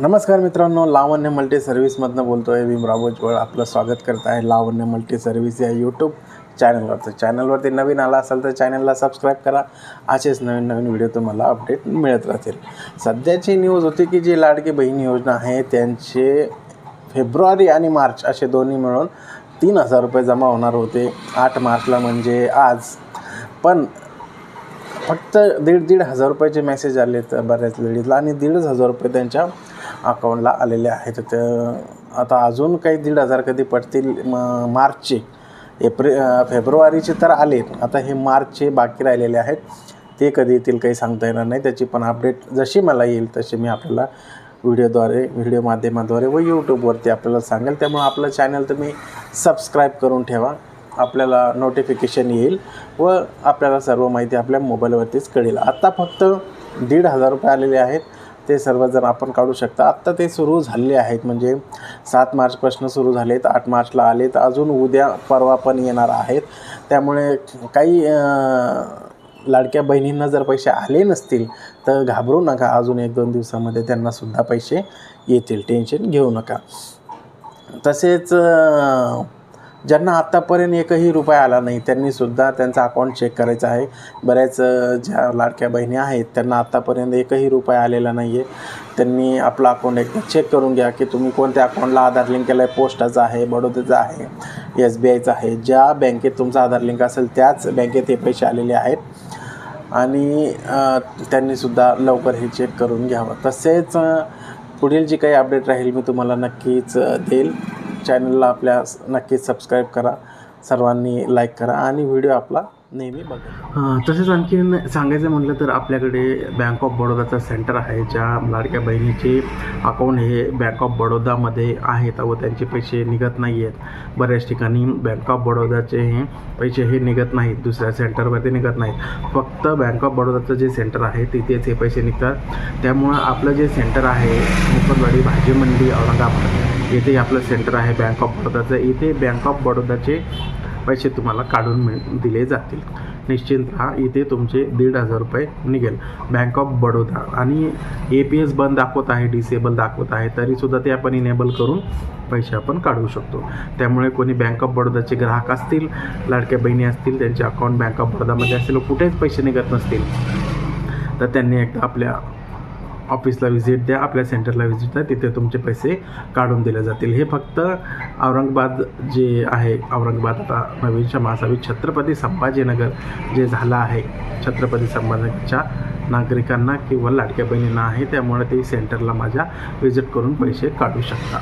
नमस्कार मित्रांनो लावण्य मल्टी सर्व्हिसमधनं बोलतो आहे भीमराव भुजबळ आपलं स्वागत करत आहे लावण्य मल्टी सर्व्हिस या यूट्यूब चॅनलवर तर चॅनलवरती नवीन आला असाल तर चॅनलला सबस्क्राईब करा. असेच नवीन नवीन व्हिडिओ तुम्हाला अपडेट मिळत राहतील. सध्याची न्यूज होती की जी लाडकी बहीण योजना आहे त्यांचे फेब्रुवारी आणि मार्च असे दोन्ही मिळून तीन हजार रुपये जमा होणार होते. आठ मार्चला म्हणजे आज. पण फक्त दीड दीड हजार रुपयाचे मेसेज आले तर बऱ्याच लेडीजला आणि दीडच हजार रुपये त्यांच्या अकाउंटला आलेले आहेत. तर आता अजून काही दीड हजार कधी पडतील म मार्चचे. एप्रिल फेब्रुवारीचे तर आले आता हे मार्चचे बाकी राहिलेले आहेत. ते कधी येतील काही सांगता येणार नाही. त्याची पण अपडेट जशी मला येईल तशी मी आपल्याला व्हिडिओद्वारे व्हिडिओ माध्यमाद्वारे व यूट्यूबवरती आपल्याला सांगेल. त्यामुळे आपलं चॅनल तुम्ही सबस्क्राईब करून ठेवा. आपल्याला नोटिफिकेशन येईल व आपल्याला सर्व माहिती आपल्या मोबाईलवरतीच कळेल. आत्ता फक्त दीड हजार रुपये आलेले आहेत. ते सर्वजण आपण काढू शकता. आत्ता ते सुरू झालेले आहेत. म्हणजे सात मार्चपासून सुरू झालेत आठ मार्चला आले तर अजून उद्या परवा पण येणार आहेत. त्यामुळे काही लाडक्या बहिणींना जर पैसे आले नसतील तर घाबरू नका. अजून एक दोन दिवसामध्ये त्यांनासुद्धा पैसे येतील. टेन्शन घेऊ नका. तसेच ज्यांना आत्तापर्यंत एकही रुपया आला नाही त्यांनीसुद्धा त्यांचा अकाउंट चेक करायचं आहे. बऱ्याच ज्या लाडक्या बहिणी आहेत त्यांना आत्तापर्यंत एकही रुपया आलेला नाही आहे त्यांनी आपलं अकाउंट एकदा चेक करून घ्या की तुम्ही कोणत्या अकाउंटला आधार लिंक केलं आहे पोस्टाचं आहे बडोद्याचं आहे एस बी आयचं आहे. ज्या बँकेत तुमचा आधार लिंक असेल त्याच बँकेत हे पैसे आलेले आहेत. आणि त्यांनीसुद्धा लवकर हे चेक करून घ्यावं. तसेच पुढील जी काही अपडेट राहील मी तुम्हाला नक्कीच देईल. चॅनलला आपल्या नक्कीच सबस्क्राईब करा. सर्वांनी लाईक करा आणि व्हिडिओ आपला नेहमी बघा. तसेच आणखीन सांगायचं म्हटलं तर आपल्याकडे बँक ऑफ बडोदाचं सेंटर आहे ज्या लाडक्या बहिणीचे अकाउंट हे बँक ऑफ बडोदामध्ये आहेत. व त्यांचे पैसे निघत नाही आहेत बऱ्याच ठिकाणी बँक ऑफ बडोदाचे हे पैसे हे निघत नाहीत. दुसऱ्या सेंटरवरती निघत नाहीत. फक्त बँक ऑफ बडोदाचं जे सेंटर आहे तिथेच हे पैसे निघतात. त्यामुळं आपलं जे सेंटर आहे मुकरवाडी भाजी मंडी औरंगाबाद. इथे आपलं सेंटर आहे बँक ऑफ बडोदाचं इथे बँक ऑफ बडोदाचे पैसे तुम्हाला काढून मिळ दिले जातील. निश्चिंत राहा इथे तुमचे दीड हजार रुपये निघेल. बँक ऑफ बडोदा आणि ए पी एस बंद दाखवत आहे डिसेबल दाखवत आहे तरीसुद्धा ते आपण इनेबल करून पैसे आपण काढू शकतो. त्यामुळे कोणी बँक ऑफ बडोदाचे ग्राहक असतील लाडक्या बहिणी असतील त्यांचे अकाउंट बँक ऑफ बडोदामध्ये असेल कुठेच पैसे निघत नसतील तर त्यांनी एकदा आपल्या ऑफिसला व्हिजिट द्या आपल्या सेंटरला व्हिजिट द्या तिथे तुमचे पैसे काढून दिले जातील. हे फक्त औरंगाबाद जे आहे औरंगाबाद आता नवीनच्या महासावी छत्रपती संभाजीनगर जे झालं आहे छत्रपती संभाजीच्या नागरिकांना किंवा लाडक्या बहिणींना आहे त्यामुळे ते सेंटरला माझ्या व्हिजिट करून पैसे काढू शकता.